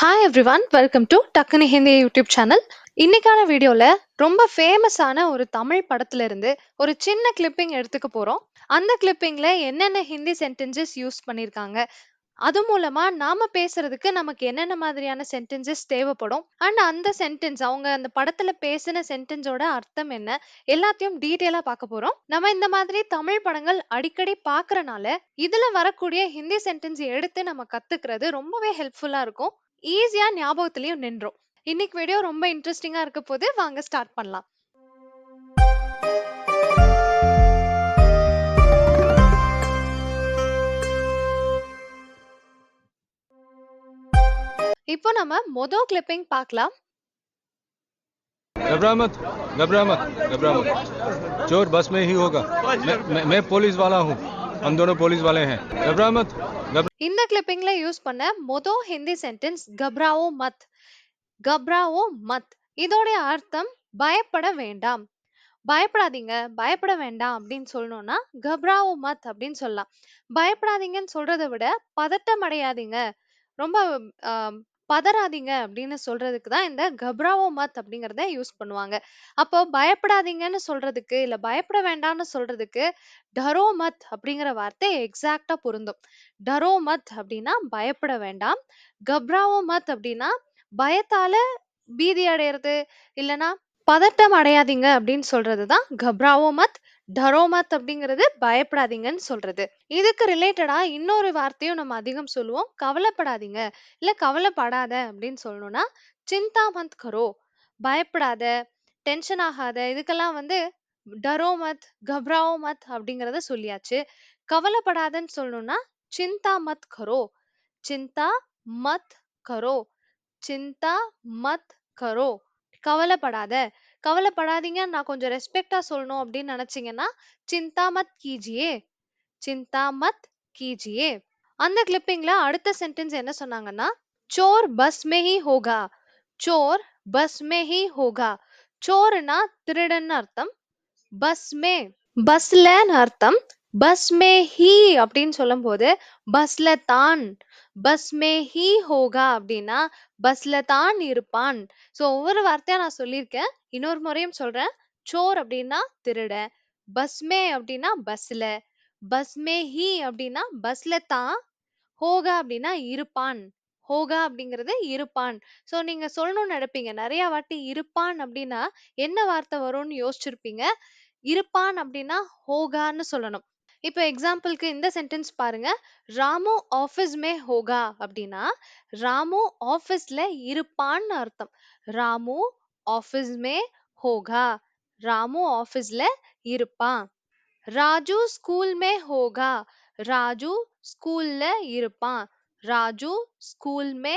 Hi everyone welcome to டக்குனு Hindi YouTube channel இன்னைக்கான வீடியோல ரொம்ப ஃபேமஸான ஒரு தமிழ் படத்துல இருந்து ஒரு சின்ன கிளிப்பிங் எடுத்துக்க போறோம். அந்த கிளிப்பிங்ல என்னென்ன ஹிந்தி சென்டென்சஸ் யூஸ் பண்ணியிருக்காங்க அது மூலமா நாம பேசுறதுக்கு நமக்கு என்னென்ன மாதிரியான சென்டென்சஸ் தேவைப்படும்? அண்ட் அந்த சென்டென்ஸ் அவங்க அந்த படத்துல பேசின சென்டென்ஸோட அர்த்தம் என்ன? எல்லாத்தையும் டீட்டெயிலா பார்க்க போறோம். நம்ம இந்த மாதிரி தமிழ் படங்கள் அடிக்கடி பாக்குறனால இதுல வரக்கூடிய ஹிந்தி சென்டென்ஸ் எடுத்து நம்ம கத்துக்கிறது ரொம்பவே ஹெல்ப்ஃபுல்லா இருக்கும். ஈஸியா ஞாபகத்திலயும் நின்றோம் இன்னைக்கு வீடியோ ரொம்ப இன்ட்ரெஸ்டிங்கா இருக்க போது வாங்க ஸ்டார்ட் பண்ணலாம் இப்போ நம்ம மொதல் கிளிப்பிங் பார்க்கலாம் घबरा मत घबरा मत घबरा मत चोर बस में ही होगा मैं, मैं, मैं पुलिस वाला हूँ हम दोनों पुलिस वाले हैं घबरा मत घबरा இந்த கிளிப்பிங்ல யூஸ் பண்ண மொதல் ஹிந்தி சென்டென்ஸ் கப்ராவோ மத் கப்ராவோ மத் இதோடைய அர்த்தம் பயப்பட வேண்டாம் பயப்படாதீங்க பயப்பட வேண்டாம் அப்படின்னு சொல்லணும்னா கப்ராவோ மத் அப்படின்னு சொல்லலாம் பயப்படாதீங்கன்னு சொல்றதை விட பதட்டம் அடையாதீங்க ரொம்ப ஆம், பதறாதீங்க அப்படின்னு சொல்றதுக்கு தான் இந்த கப்ராவோ மத் அப்படிங்கறத யூஸ் பண்ணுவாங்க. அப்போ பயப்படாதீங்கன்னு சொல்றதுக்கு இல்ல பயப்பட வேண்டாம்னு சொல்றதுக்கு டரோ மத் அப்படிங்கிற வார்த்தை எக்ஸாக்டா பொருந்தும். டரோ மத் அப்படின்னா பயப்பட வேண்டாம். கப்ராவோ மத் அப்படின்னா பயத்தால பீதி அடையிறது இல்லனா பதட்டம் அடையாதீங்க அப்படின்னு சொல்றதுதான் கப்ராவோ மத் டரோ மத் அப்படிங்கிறது பயப்படாதீங்கன்னு சொல்றது. இதுக்கு ரிலேட்டடா இன்னொரு வார்த்தையும் நம்ம அதிகம் சொல்லுவோம். கவலைப்படாதீங்க. இல்ல கவலைப்படாத அப்படின்னு சொல்லணும்னா சிந்தா மத் கரோ. பயப்படாத. டென்ஷன் ஆகாத. இதுக்கெல்லாம் வந்து டரோ மத் கப்ராவோ மத் அப்படிங்கிறத சொல்லியாச்சு. கவலைப்படாதன்னு சொல்லணும்னா சிந்தா மத் கரோ. சிந்தா மத் கரோ. சிந்தா மத் கரோ. கவலைப்படாத. கவலைப்படாதீங்க. நான் கொஞ்சம் ரெஸ்பெக்டா சொல்லணும் அப்படின்னு நினைச்சீங்கன்னா சிந்தா மத் கீஜியே சிந்தா மத் கீஜியே. அந்த கிளிப்பிங்ல அடுத்த சென்டென்ஸ் என்ன சொன்னாங்கன்னா சோர் பஸ் மே ஹி ஹோகா சோர் பஸ் மே ஹி ஹோகா. சோர்னா திருடன்னு அர்த்தம். பஸ் மே பஸ்லன்னு அர்த்தம். பஸ் மே ஹி அப்படின்னு சொல்லும்போது பஸ்ல தான் பஸ் மே ஹி ஹோகா அப்படின்னா பஸ்ல தான் இருப்பான். ஸோ ஒவ்வொரு வார்த்தையா நான் சொல்லியிருக்கேன். இன்னொரு முறையும் சொல்றேன். சோர் அப்படின்னா திருட. பஸ் மே அப்படின்னா பஸ்ல பஸ் மே ஹி அப்படின்னா பஸ்ல தான். ஹோகா அப்படின்னா இருப்பான். ஹோகா அப்படிங்கிறது இருப்பான். ஸோ நீங்க சொல்லணும்னு நினைப்பீங்க. நிறைய வாட்டி இருப்பான் அப்படின்னா என்ன வார்த்தை வரும்னு யோசிச்சிருப்பீங்க? இருப்பான் அப்படின்னா ஹோகான்னு சொல்லணும். இப்போ எக்ஸாம்பிளுக்கு இந்த சென்டென்ஸ் பாருங்க. ராமு ஆஃபீஸ் மே ஹோகா அப்படின்னா ராமு ஆஃபீஸ்ல இருப்பான்னு அர்த்தம். ராமு ஆஃபீஸ் மே ஹோகா. ராமு ஆஃபீஸ்ல இருப்பான் ராஜு ஸ்கூல் மே ஹோகா. ராஜு ஸ்கூல்ல இருப்பான் ராஜு ஸ்கூல் மே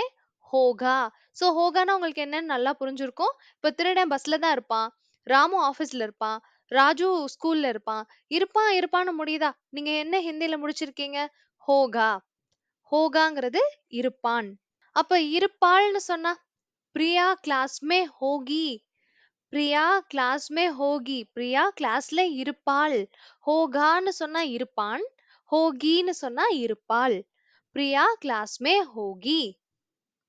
ஹோகா. ஸோ ஹோகானா உங்களுக்கு என்னன்னு நல்லா புரிஞ்சிருக்கும். இப்போ திருடன் பஸ்ல தான் இருப்பான். ராமு ஆஃபீஸ்ல இருப்பான். ராஜு ஸ்கூல்ல இருப்பான். இருப்பான் இருப்பான்னு முடியுதா? நீங்க என்ன ஹிந்தில முடிச்சிருக்கீங்க? ஹோகா. ஹோகாங்கிறது இருப்பான். அப்ப இருப்பாள்னு சொன்னா பிரியா கிளாஸ் மே ஹோகி. பிரியா கிளாஸ் மே ஹோகி. பிரியா கிளாஸ்ல இருப்பாள். ஹோகான்னு சொன்னா இருப்பான். ஹோகின்னு சொன்னா இருப்பாள். பிரியா கிளாஸ் மே ஹோகி.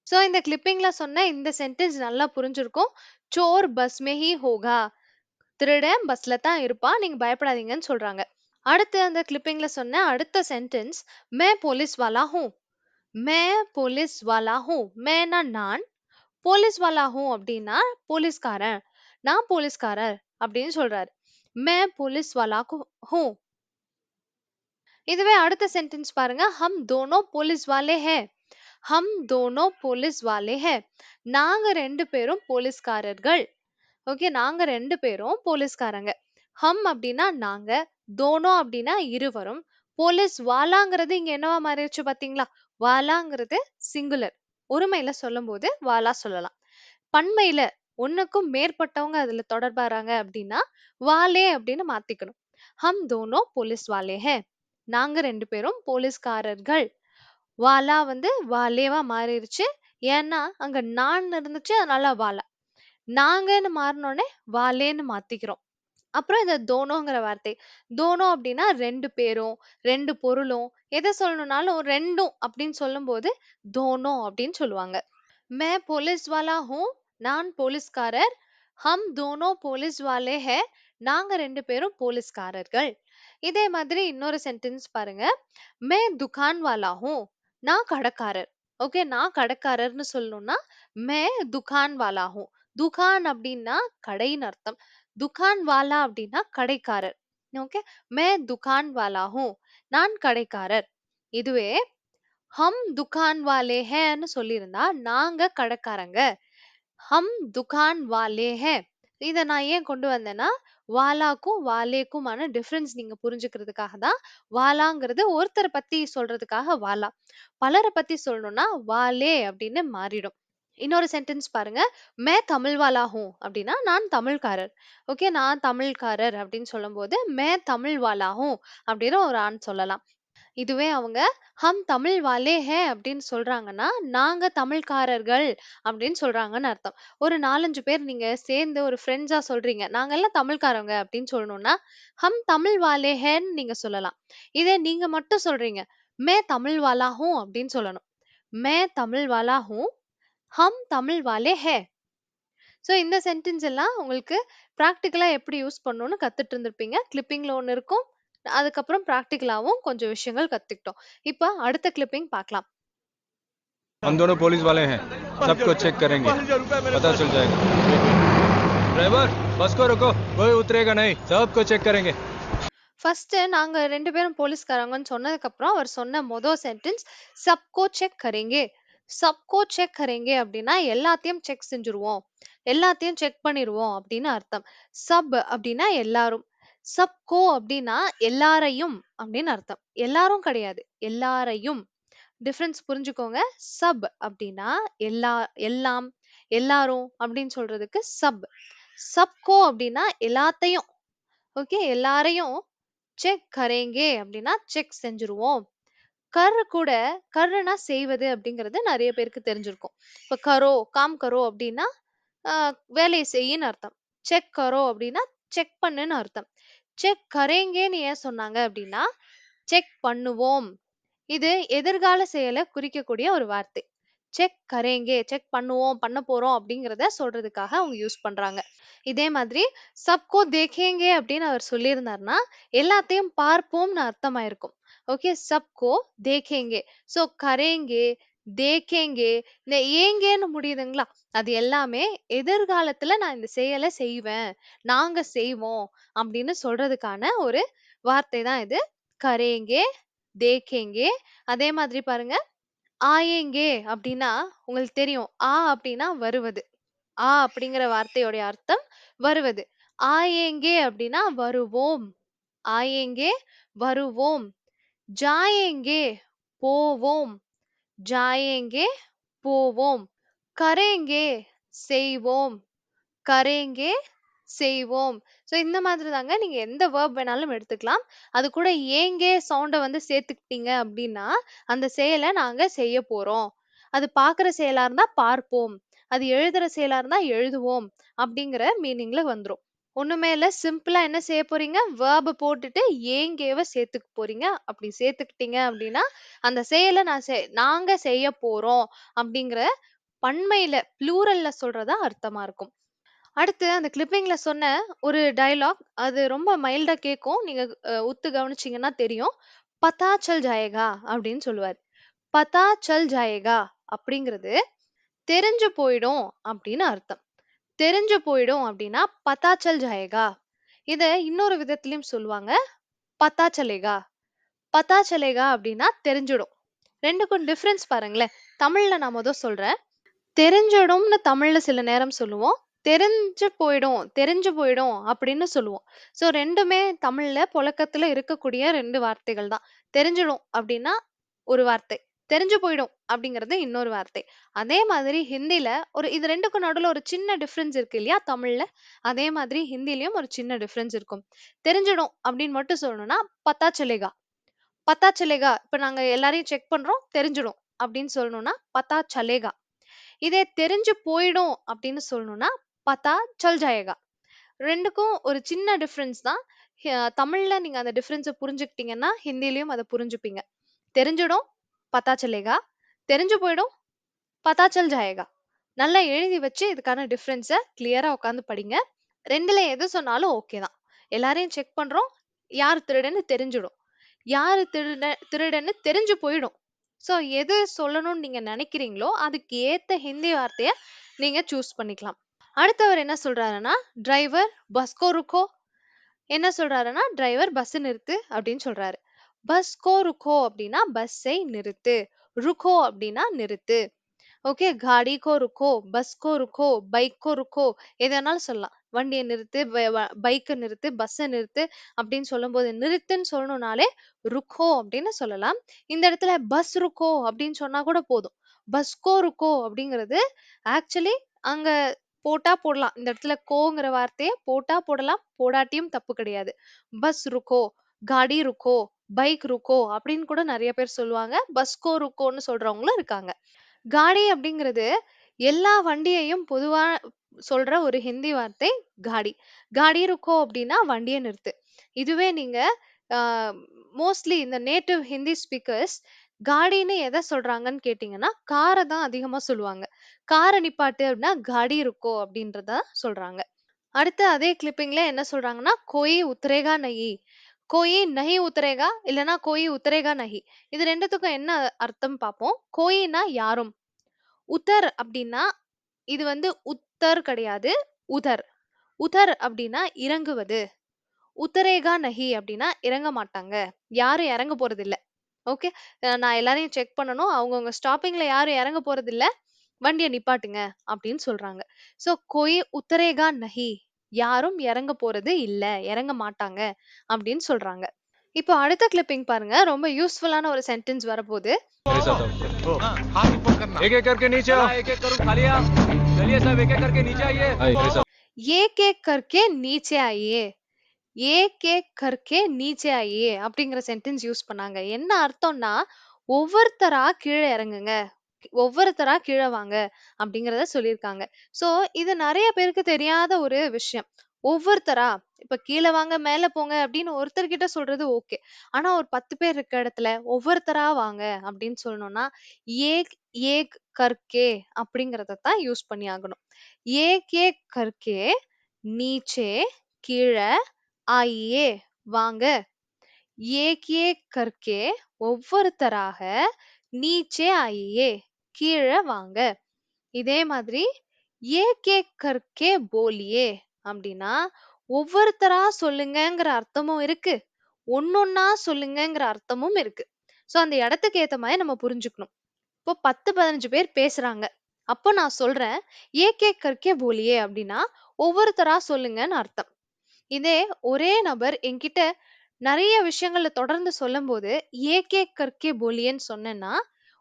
சோ இந்த கிளிப்பிங்ல சொன்ன இந்த சென்டென்ஸ் நல்லா புரிஞ்சிருக்கும். சோர் பஸ் மே ஹோகா. திருடன் பஸ்ல தான் இருப்பான். நீங்க பயப்படாதீங்கன்னு சொல்றாங்க. அடுத்து அந்த கிளிப்பிங்ல சொன்ன அடுத்த சென்டென்ஸ் மே போலீஸ் வாலா ஹூ மே போலீஸ் வாலா ஹூ மேனா நான்? போலீஸ் வாலா ஹூ அப்படின்னா போலீஸ்காரன். நான் போலீஸ்காரர் அப்படின்னு சொல்றாரு. மே போலீஸ் வாலா ஹூ இதுவே அடுத்த சென்டென்ஸ் பாருங்க. ஹம் தோனோ போலீஸ் வாலே ஹே. ஹம் தோனோ போலீஸ் வாலே ஹே. நாங்க ரெண்டு பேரும் போலீஸ்காரர்கள். ஓகே நாங்க ரெண்டு பேரும் போலீஸ்காரங்க. ஹம் அப்படின்னா நாங்க தோனோ அப்படின்னா இருவரும். போலீஸ் வாலாங்கிறது இங்க என்னவா மாறிடுச்சு பாத்தீங்களா வாலாங்கிறது சிங்குலர் ஒருமையில சொல்லும் போது வாலா சொல்லலாம். பன்மையில ஒண்ணுக்கும் மேற்பட்டவங்க அதுல தொடர்பாறாங்க அப்படின்னா வாலே அப்படின்னு மாத்திக்கணும். ஹம் தோனோ போலீஸ் வாலே ஹே. நாங்க ரெண்டு பேரும் போலீஸ்காரர்கள். வாலா வந்து வாலேவா மாறிடுச்சு. ஏன்னா அங்க நான் இருந்துச்சு அதனால வாலா. நாங்கன்னு மாறினோடனே வாலேன்னு மாத்திக்கிறோம் அப்புறம் இந்த தோனோங்கிற வார்த்தை தோனோ அப்படின்னா ரெண்டு பேரும் ரெண்டு பொருளும் எதை சொல்லணும்னாலும் ரெண்டும் அப்படின்னு சொல்லும்போது தோனோ அப்படின்னு சொல்லுவாங்க मैं पुलिस वाला हूँ நான் போலீஸ்காரர் ஹம் தோனோ போலீஸ் வாலே ஹே நாங்க ரெண்டு பேரும் போலீஸ்காரர்கள் இதே மாதிரி இன்னொரு சென்டென்ஸ் பாருங்க மே துகான் வாலா ஹூ நான் கடைக்காரர் ஓகே நான் கடைக்காரர்னு சொல்லணும்னா மே துகான் வாலா ஹூ துகான் அப்படின்னா கடைன்னு அர்த்தம். துகான் வாலா அப்படின்னா கடைக்காரர். ஓகே? மே துகான் வாலா ஹூ நான் கடைக்காரர். இதுவே ஹம் துகான் வாலே ஹேன்னு சொல்லியிருந்தா நாங்க கடைக்காரங்க. ஹம் துகான் வாலே ஹே இதை நான் ஏன் கொண்டு வந்தேன்னா வாலாக்கும் வாலேக்குமான டிஃப்ரென்ஸ் நீங்க புரிஞ்சுக்கிறதுக்காக தான் வாலாங்கிறது ஒருத்தரை பத்தி சொல்றதுக்காக வாலா. பலரை பத்தி சொல்லணும்னா வாலே அப்படின்னு மாறிடும். இன்னொரு சென்டென்ஸ் பாருங்க. மே தமிழ் ஹூ அப்படின்னா நான் தமிழ்காரர் ஓகே நான் தமிழ்காரர் அப்படின்னு சொல்லும்போது மே தமிழ் ஹூ அப்படின்னு ஒரு ஆண் சொல்லலாம். இதுவே அவங்க ஹம் தமிழ் வாலே ஹே அப்படின்னு சொல்றாங்கன்னா நாங்க தமிழ்காரர்கள் அப்படின்னு சொல்றாங்கன்னு அர்த்தம். ஒரு நாலஞ்சு பேர் நீங்க சேர்ந்து ஒரு ஃப்ரெண்ட்ஸா சொல்றீங்க நாங்க எல்லாம் தமிழ்காரங்க அப்படின்னு சொல்லணும்னா ஹம் தமிழ் வாலே ஹேன்னு நீங்க சொல்லலாம். இதே நீங்க மட்டும் சொல்றீங்க மே தமிழ் வாலா ஹூ அப்படின்னு சொல்லணும். மே தமிழ் வாலா ஹூ ஹம் தமிழ் வாலே ஹே ஸோ இந்த சென்டென்ஸ் எல்லாம் உங்களுக்கு ப்ராக்டிக்கலா எப்படி யூஸ் பண்ணணும்னு கத்துட்டு இருந்திருப்பீங்க கிளிப்பிங்ல ஒன்று இருக்கும் அதுக்கப்புறம் ப்ராக்டிக்கலாவும் கொஞ்சம் விஷயங்கள் கத்துக்கிட்டோம் இப்போ அடுத்த கிளிப்பிங் பார்க்கலாம் हम दोनों पुलिस वाले हैं सबको चेक करेंगे पता चल जाएगा ड्राइवर बस को रुको कोई उतरेगा नहीं सबको चेक करेंगे ஃபர்ஸ்ட் நாங்க ரெண்டு பேரும் போலீஸ்காரங்கன்னு சொன்னதுக்கு அப்புறம் அவர் சொன்ன மொதல் சென்டென்ஸ் சப்கோ செக் கரேங்கே சப்கோ செக் கரேங்கே அப்படின்னா எல்லாத்தையும் செக் செஞ்சுருவோம். எல்லாத்தையும் செக் பண்ணிடுவோம் அப்படின்னு அர்த்தம். சப் அப்படின்னா எல்லாரும். சப்கோ அப்படின்னா எல்லாரையும் அப்படின்னு அர்த்தம். எல்லாரும் கிடையாது. எல்லாரையும். டிஃபரன்ஸ் புரிஞ்சுக்கோங்க. சப் அப்படின்னா எல்லா எல்லாம் எல்லாரும் அப்படின்னு சொல்றதுக்கு சப் சப்கோ அப்படின்னா எல்லாத்தையும். ஓகே எல்லாரையும் செக் கரேங்கே அப்படின்னா செக் செஞ்சுருவோம். கர் கூட கர்னா செய்வது அப்படிங்கிறது நிறைய பேருக்கு தெரிஞ்சிருக்கும். இப்ப கரோ காம் கரோ அப்படின்னா ஆஹ், வேலையை செய்யின்னு அர்த்தம். செக் கரோ அப்படின்னா செக் பண்ணுன்னு அர்த்தம். செக் கரேங்கேன்னு ஏன் சொன்னாங்க அப்படின்னா செக் பண்ணுவோம். இது எதிர்கால செயலை குறிக்கக்கூடிய ஒரு வார்த்தை. செக் கரேங்கே செக் பண்ணுவோம் பண்ண போறோம் அப்படிங்கிறத சொல்றதுக்காக அவங்க யூஸ் பண்றாங்க. இதே மாதிரி சப்கோ தேக்கேங்கே அப்படின்னு அவர் சொல்லியிருந்தாருன்னா எல்லாத்தையும் பார்ப்போம்னு அர்த்தமாயிருக்கும். ஓகே சப்கோ தேக்கேங்கே சோ கரேங்கே தேக்கேங்கே இந்த ஏங்கேன்னு முடியுதுங்களா? அது எல்லாமே எதிர்காலத்துல நான் இந்த செயலை செய்வேன் நாங்க செய்வோம் அப்படின்னு சொல்றதுக்கான ஒரு வார்த்தை தான் இது. கரேங்கே தேக்கேங்கே. அதே மாதிரி பாருங்க ஆயேங்கே அப்படின்னா உங்களுக்கு தெரியும். ஆ அப்படின்னா வருவது. ஆ அப்படிங்கிற வார்த்தையோட அர்த்தம் வருவது. ஆயேங்கே அப்படின்னா வருவோம். ஆயேங்கே வருவோம். ஜாயேங்கே போவோம் ஜாயேங்கே போவோம் கரேங்கே செய்வோம் கரேங்கே செய்வோம். ஸோ இந்த மாதிரி தாங்க நீங்க எந்த வேர்ப் வேணாலும் எடுத்துக்கலாம். அது கூட ஏங்கே சவுண்டை வந்து சேர்த்துக்கிட்டீங்க அப்படின்னா அந்த செயலை நாங்க செய்ய போறோம். அது பார்க்குற செயலா இருந்தா பார்ப்போம். அது எழுதுற செயலா இருந்தா எழுதுவோம் அப்படிங்கிற மீனிங்ல வந்துரும். ஒண்ணுமே இல்ல. சிம்பிளா என்ன செய்ய போறீங்க? வேர்ப போட்டுட்டு ஏங்கேவ சேர்த்துக்க போறீங்க. அப்படி சேர்த்துக்கிட்டீங்க அப்படின்னா அந்த செயலை நான் செய்- நாங்க செய்ய போறோம் அப்படிங்கிற பன்மையில ப்ளூரல்ல சொல்றதா அர்த்தமா இருக்கும். அடுத்து அந்த கிளிப்பிங்ல சொன்ன ஒரு டயலாக் அது ரொம்ப மைல்டா கேட்கும் நீங்க அஹ், உத்து கவனிச்சீங்கன்னா தெரியும். பதா சல் ஜாயேகா அப்படின்னு சொல்லுவார். பதா சல் ஜாயேகா அப்படிங்கிறது தெரிஞ்சு போயிடும் அப்படின்னு அர்த்தம். தெரிஞ்சு போயிடும் அப்படின்னா பத்தாச்சல் சல் ஜாயேகா. இத இன்னொரு விதத்திலயும் சொல்லுவாங்க. பத்தாச்சலேகா சலேகா சலேகா அப்படின்னா தெரிஞ்சிடும். ரெண்டுக்கும் டிஃப்ரென்ஸ் பாருங்களேன். தமிழ்ல நான் ஏதோ சொல்றேன். தெரிஞ்சிடும்னு தமிழ்ல சில நேரம் சொல்லுவோம். தெரிஞ்சு போயிடும் தெரிஞ்சு போயிடும் அப்படின்னு சொல்லுவோம். சோ ரெண்டுமே தமிழ்ல புழக்கத்துல இருக்கக்கூடிய ரெண்டு வார்த்தைகள் தான். தெரிஞ்சிடும் அப்படின்னா ஒரு வார்த்தை. தெரிஞ்சு போயிடும் அப்படிங்கிறது இன்னொரு வார்த்தை. அதே மாதிரி ஹிந்தில ஒரு இது ரெண்டுக்கும் நடுவுல ஒரு சின்ன டிஃபரன்ஸ் இருக்கு இல்லையா தமிழ்ல? அதே மாதிரி ஹிந்திலயும் ஒரு சின்ன டிஃபரன்ஸ் இருக்கும். தெரிஞ்சிடும் அப்படின்னு மட்டும் சொல்லணும்னா பத்தா சலேகா பத்தா சலேகா இப்ப நாங்க எல்லாரையும் செக் பண்றோம் தெரிஞ்சிடும் அப்படின்னு சொல்லணும்னா பத்தா சலேகா இதே தெரிஞ்சு போயிடும் அப்படின்னு சொல்லணும்னா பத்தா சல் ஜாயேகா ரெண்டுக்கும் ஒரு சின்ன டிஃபரன்ஸ் தான். ஹ- தமிழ்ல நீங்க அந்த டிஃப்ரென்ஸை புரிஞ்சுக்கிட்டீங்கன்னா ஹிந்திலயும் அதை புரிஞ்சுப்பீங்க. தெரிஞ்சிடும் பத்தா சலேகா தெரிஞ்சு போயிடும் பத்தா சல் ஜாயேகா நல்லா எழுதி வச்சு இதுக்கான டிஃப்ரென்ஸை கிளியராக உட்காந்து படிங்க. ரெண்டில் எது சொன்னாலும் ஓகே தான். எல்லாரையும் செக் பண்றோம். யார் திருடன்னு தெரிஞ்சிடும். யார் திருட திருடன்னு தெரிஞ்சு போயிடும். ஸோ எது சொல்லணும்னு நீங்க நினைக்கிறீங்களோ, அதுக்கு ஏற்ற ஹிந்தி வார்த்தையை நீங்க சூஸ் பண்ணிக்கலாம். அடுத்தவர் என்ன சொல்றாருன்னா, "டிரைவர் பஸ்கோ ருக்கோ" என்ன சொல்றாருன்னா, "டிரைவர் பஸ்ஸு நிறுத்து" அப்படின்னு சொல்றாரு. பஸ்கோ ருக்கோ அப்படின்னா பஸ்ஸை நிறுத்து. ருக்கோ அப்படின்னா நிறுத்து. ஓகே. காடிக்கோ ருக்கோ, பஸ்கோ ருக்கோ, பைக்கோ ருக்கோ எது வேணாலும் சொல்லலாம். வண்டியை நிறுத்து, பைக்கை வ நிறுத்து, பஸ்ஸை நிறுத்து அப்படின்னு சொல்லும்போது நிறுத்துன்னு சொல்லணும்னாலே ருக்கோ அப்படின்னு சொல்லலாம். இந்த இடத்துல பஸ் ருக்கோ அப்படின்னு சொன்னா கூட போதும். பஸ்கோ ருக்கோ அப்படிங்கிறது ஆக்சுவலி அங்க போட்டா போடலாம். இந்த இடத்துல கோங்கிற வார்த்தையை போட்டா போடலாம். போடாட்டியும் தப்பு கிடையாது. பஸ் ருக்கோ, காடி ருக்கோ, பைக் ருக்கோ அப்படின்னு கூட நிறைய பேர் சொல்லுவாங்க. பஸ் கோ ருக்கோன்னு சொல்றவங்களும் இருக்காங்க. காடி அப்படிங்கிறது எல்லா வண்டியையும் பொதுவா சொல்ற ஒரு ஹிந்தி வார்த்தை காடி. காடி ருக்கோ அப்படின்னா வண்டிய நிறுத்து. இதுவே நீங்க அ மோஸ்ட்லி இந்த நேட்டிவ் ஹிந்தி ஸ்பீக்கர்ஸ் காடின்னு எத சொல்றாங்கன்னு கேட்டீங்கன்னா, கார தான் அதிகமா சொல்லுவாங்க. கார நிப்பாட்டு அப்படின்னா காடி ருக்கோ அப்படின்றத சொல்றாங்க. அடுத்து அதே கிளிப்பிங்ல என்ன சொல்றாங்கன்னா, "கோயி உத்தரேகா நஹி." கோயி நஹி உத்தரேகா இல்லைன்னா கோயி உத்தரேகா நஹி. இது ரெண்டுத்துக்கும் என்ன அர்த்தம் பார்ப்போம். கோயின்னா யாரும். உத்தர் அப்படின்னா இது வந்து உத்தர் கிடையாது. உதர். உதர் அப்படின்னா இறங்குவது. உத்தரேகா நஹி அப்படின்னா இறங்க மாட்டாங்க. யாரும் இறங்க போறதில்ல. ஓகே. நான் எல்லாரையும் செக் பண்ணணும். அவங்கவுங்க ஸ்டாப்பிங்ல யாரும் இறங்க போறதில்ல. வண்டியை நிப்பாட்டுங்க அப்படின்னு சொல்றாங்க. ஸோ கோயி உத்தரேகா நஹி. யாரும் இறங்க போறது இல்ல இறங்க மாட்டாங்க அப்படின்னு சொல்றாங்க. இப்போ அடுத்த கிளிப்பிங் பாருங்க. ரொம்ப யூஸ்ஃபுல்லான ஒரு சென்டென்ஸ் வரப்போகுது. ஏ கே நீச்சே? ஆயே ஏ? கே கர்க்கே நீச்சே ஆயே அப்படிங்கிற சென்டென்ஸ் யூஸ் பண்ணாங்க. என்ன அர்த்தம்னா ஒவ்வொருத்தரா கீழே இறங்குங்க. ஒவ்வொருத்தரா கீழ வாங்க அப்படிங்கிறத சொல்லியிருக்காங்க. சோ இது நிறைய பேருக்கு தெரியாத ஒரு விஷயம். ஒவ்வொருத்தரா இப்ப கீழே வாங்க, மேல போங்க அப்படின்னு ஒருத்தர்கிட்ட சொல்றது ஓகே. ஆனா ஒரு 10 பேர் இருக்க இடத்துல ஒவ்வொருத்தரா வாங்க அப்படின்னு சொல்லணும்னா, ஏக் ஏக் கர்க்கே அப்படிங்கறத தான் யூஸ் பண்ணி ஆகணும். ஏக் ஏக் கர்க்கே நீச்சே கீழே ஆயியே வாங்க. ஏக் ஏக் கர்க்கே ஒவ்வொருத்தராக நீச்சே ஆயியே கீழ வாங்க. இதே மாதிரி ஏ கே கற்கே போலியே அப்படின்னா, ஒவ்வொருத்தரா சொல்லுங்கங்கிற அர்த்தமும் இருக்கு. ஒன்னொன்னா சொல்லுங்கங்கிற அர்த்தமும் இருக்கு. ஸோ அந்த இடத்துக்கு ஏத்த மாதிரி நம்ம புரிஞ்சுக்கணும். இப்போ 10, 15 பேர் பேசுறாங்க. அப்போ நான் சொல்றேன், ஏ கே கற்கே போலியே அப்படின்னா, ஒவ்வொருத்தரா சொல்லுங்கன்னு அர்த்தம். இதே ஒரே நபர் என்கிட்ட நிறைய விஷயங்கள தொடர்ந்து சொல்லும்போது, ஏ கே கற்கே போலியேன்னு சொன்னேன்னா,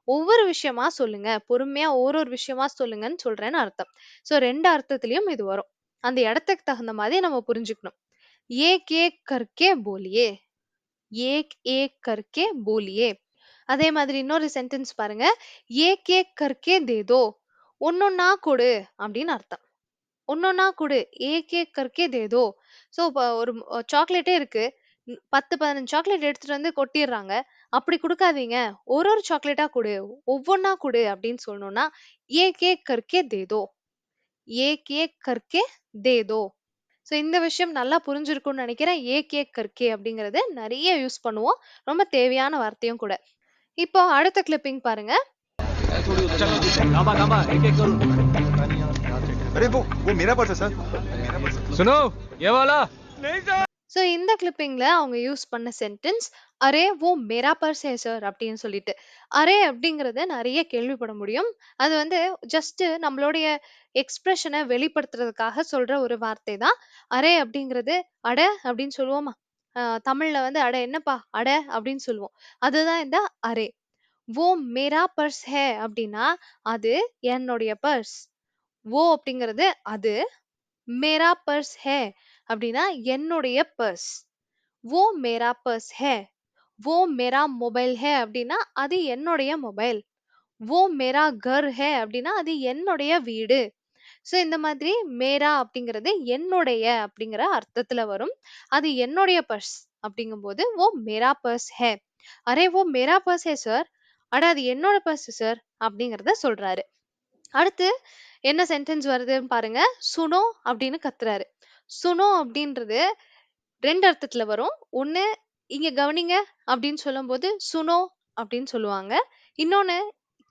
ஒவ்வொரு விஷயமா சொல்லுங்க. பொறுமையா ஒரு ஒரு விஷயமா சொல்லுங்கன்னு சொல்றேன்னு அர்த்தம். ஸோ 2 அர்த்தத்திலயும் இது வரும். அந்த இடத்துக்கு தகுந்த மாதிரி நம்ம புரிஞ்சுக்கணும். ஏக் ஏக் கற்கே போலியே. ஏக் ஏக் கற்கே போலியே. அதே மாதிரி இன்னொரு சென்டென்ஸ் பாருங்க. ஏக் ஏக் கற்கே தேதோ ஒன்னொன்னா கொடு அப்படின்னு அர்த்தம். ஒன்னொன்னா கொடு ஏக் ஏக் கற்கே தேதோ ஸோ இப்போ ஒரு சாக்லேட்டே இருக்கு. ம் 10, 15 சாக்லேட் எடுத்துட்டு வந்து கொட்டிர்றாங்க. அப்படி குடுக்காதீங்க. ஒரு ஒரு சாக்லேட்டா குடு. ஒவ்வொண்ணா குடு அப்படின்னு சொல்லணும்னா, ஏக் ஏக் கர்க்கே தே தோ. ஏக் ஏக் கர்க்கே தே தோ. ஸோ இந்த விஷயம் நல்லா புரிஞ்சிருக்கும்னு நெனைக்கிறேன். ஏக் ஏக் கர்க்கே அப்படிங்கிறது நெறைய யூஸ் பண்ணுவோம். ரொம்ப தேவையான வார்த்தையும் கூட. இப்போ அடுத்த கிளிப்பிங் பாருங்க. थांबा थांबा एक एक करूं अरे वो वो मेरा पर्स है सर मेरा पर्स है सुनो ये वाला नहीं सर ஸோ இந்த கிளிப்பிங்ல அவங்க யூஸ் பண்ண சென்டென்ஸ் அரே वो मेरा पर्स है சார் அப்படின்னு சொல்லிட்டு. அரே அப்படிங்கிறத நெறைய கேள்விப்பட முடியும். அது வந்து ஜஸ்ட் நம்மளுடைய எக்ஸ்பிரஷன வெளிப்படுத்துறதுக்காக சொல்ற ஒரு வார்த்தை தான். அரே அப்படிங்கிறது அட அப்படின்னு சொல்லுவோமா? அ தமிழ்ல வந்து அட என்னப்பா அட அப்படின்னு சொல்லுவோம். அதுதான் இந்த அரே. वो मेरा पर्स है அப்படின்னா அது என்னுடைய பர்ஸ். वो அப்படிங்கிறது அது. मेरा पर्स है அப்படின்னா என்னுடைய பர்ஸ் ஓ மேரா பர்ஸ் ஹே. ஓ மேரா மொபைல் ஹே அப்படின்னா அது என்னுடைய மொபைல் ஓ மேரா கர் ஹே அப்படின்னா அது என்னுடைய வீடு. ஸோ இந்த மாதிரி மேரா அப்படிங்கிறது என்னுடைய அப்படிங்கிற அர்த்தத்தில் வரும். அது என்னுடைய பர்ஸ் அப்படிங்கும்போது ஓ மேரா பர்ஸ் ஹே. அரே ஓ மேரா பர்ஸ் ஹே சார் அட அது என்னோட பர்ஸ் சார் அப்படிங்கிறத சொல்றாரு. அடுத்து என்ன சென்டென்ஸ் வருதுன்னு பாருங்க. சுனோ அப்படின்னு கத்துறாரு. சுனோ அப்படின்றது ரெண்டு அர்த்தத்துல வரும். ஒண்ணு இங்க கவனிங்க அப்படின்னு சொல்லும்போது சுனோ அப்படின்னு சொல்லுவாங்க. இன்னொன்னு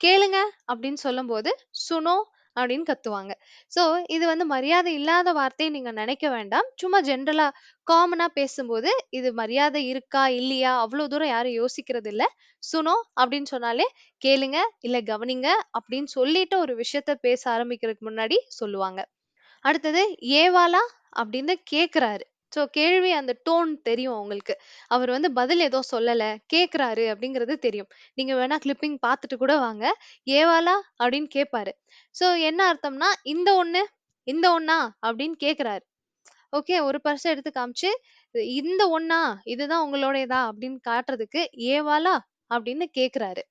கேளுங்க அப்படின்னு சொல்லும்போது சுனோ அப்படின்னு கத்துவாங்க. சோ இது வந்து மரியாதை இல்லாத வார்த்தையை நீங்க நினைக்க வேண்டாம். சும்மா ஜென்ரலா காமனா பேசும்போது இது மரியாதை இருக்கா இல்லையா அவ்வளவு தூரம் யாரும் யோசிக்கிறது இல்ல சுனோ அப்படின்னு சொன்னாலே கேளுங்க இல்ல கவனிங்க அப்படின்னு சொல்லிட்டு ஒரு விஷயத்த பேச ஆரம்பிக்கிறதுக்கு முன்னாடி சொல்லுவாங்க. அடுத்தது ஏவாளா அப்படின்னு கேட்குறாரு ஸோ கேள்வி அந்த டோன் தெரியும் உங்களுக்கு அவர் வந்து பதில் ஏதோ சொல்லலை கேட்குறாரு அப்படிங்கிறது தெரியும். நீங்கள் வேணா கிளிப்பிங் பார்த்துட்டு கூட வாங்க. ஏவாளா அப்படின்னு கேட்பாரு ஸோ என்ன அர்த்தம்னா இந்த ஒன்று இந்த ஒன்னா அப்படின்னு கேட்குறாரு ஓகே ஒரு பர்ஸ் எடுத்து காமிச்சு இந்த ஒன்னா இதுதான் உங்களோடையதா? அப்படின்னு காட்டுறதுக்கு ஏவாளா அப்படின்னு கேட்குறாரு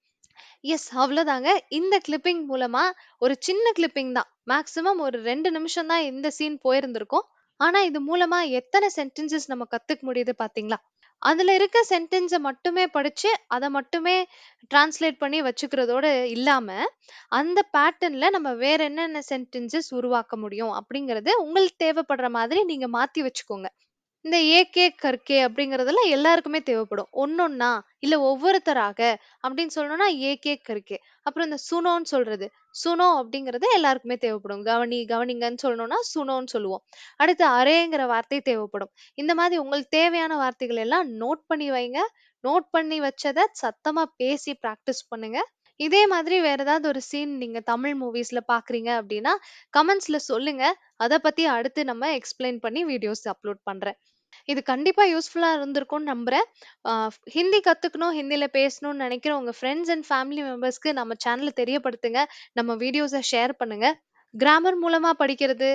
எஸ் அவ்வளவுதாங்க. இந்த கிளிப்பிங் மூலமா ஒரு சின்ன கிளிப்பிங் தான். மேக்சிமம் ஒரு ரெண்டு நிமிஷம் தான் இந்த சீன் போயிருந்திருக்கும். ஆனா இது மூலமா எத்தனை சென்டென்சஸ் நம்ம கத்துக்க முடியுது பாத்தீங்களா? அதுல இருக்க சென்டென்ஸை மட்டுமே படிச்சு அதை மட்டுமே டிரான்ஸ்லேட் பண்ணி வச்சுக்கிறதோட இல்லாம அந்த பேட்டர்ன்ல நம்ம வேற என்னென்ன சென்டென்சஸ் உருவாக்க முடியும் அப்படிங்கறது உங்களுக்கு தேவைப்படுற மாதிரி நீங்க மாத்தி வச்சுக்கோங்க. இந்த ஏகே கற்கே அப்படிங்கறதெல்லாம் எல்லாருக்குமே தேவைப்படும். ஒன்னொன்னா இல்ல ஒவ்வொருத்தராக அப்படின்னு சொல்லணும்னா ஏகே கற்கே. அப்புறம் இந்த சுனோன்னு சொல்றது. சுனோ அப்படிங்கிறது எல்லாருக்குமே தேவைப்படும். கவனி கவனிங்கன்னு சொல்லணும்னா சுனோன்னு சொல்லுவோம். அடுத்து அரேங்கிற வார்த்தை தேவைப்படும். இந்த மாதிரி உங்களுக்கு தேவையான வார்த்தைகள் எல்லாம் நோட் பண்ணி வைங்க. நோட் பண்ணி வச்சதை சத்தமா பேசி ப்ராக்டிஸ் பண்ணுங்க. இதே மாதிரி வேற ஏதாவது ஒரு சீன் நீங்க தமிழ் மூவிஸ்ல பாக்குறீங்க அப்படின்னா கமெண்ட்ஸ்ல சொல்லுங்க. அதை பத்தி அடுத்து நம்ம எக்ஸ்பிளைன் பண்ணி வீடியோஸ் அப்லோட் பண்றேன். இது கண்டிப்பா யூஸ்ஃபுல்லா இருந்திருக்கும்னு நம்புறேன். ஹிந்தி கத்துக்கணும் ஹிந்தில பேசணும்னு நினைக்கிற உங்க ஃப்ரெண்ட்ஸ் அண்ட் ஃபேமிலி மெம்பர்ஸ்க்கு நம்ம சேனலை தெரியப்படுத்துங்க. நம்ம வீடியோஸை ஷேர் பண்ணுங்க. கிராமர் மூலமா படிக்கிறது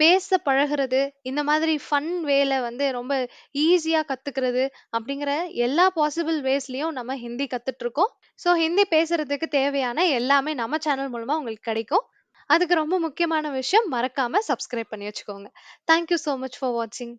பேச பழகுறது இந்த மாதிரி ஃபன் வேல வந்து ரொம்ப ஈஸியா கத்துக்கிறது அப்படிங்கிற எல்லா பாசிபிள் வேஸ்லயும் நம்ம ஹிந்தி கத்துட்டு இருக்கோம் ஸோ ஹிந்தி பேசுறதுக்கு தேவையான எல்லாமே நம்ம சேனல் மூலமா உங்களுக்கு கிடைக்கும். அதுக்கு ரொம்ப முக்கியமான விஷயம் மறக்காம சப்ஸ்கிரைப் பண்ணி வச்சுக்கோங்க. தேங்க்யூ ஸோ மச் ஃபார் வாட்சிங்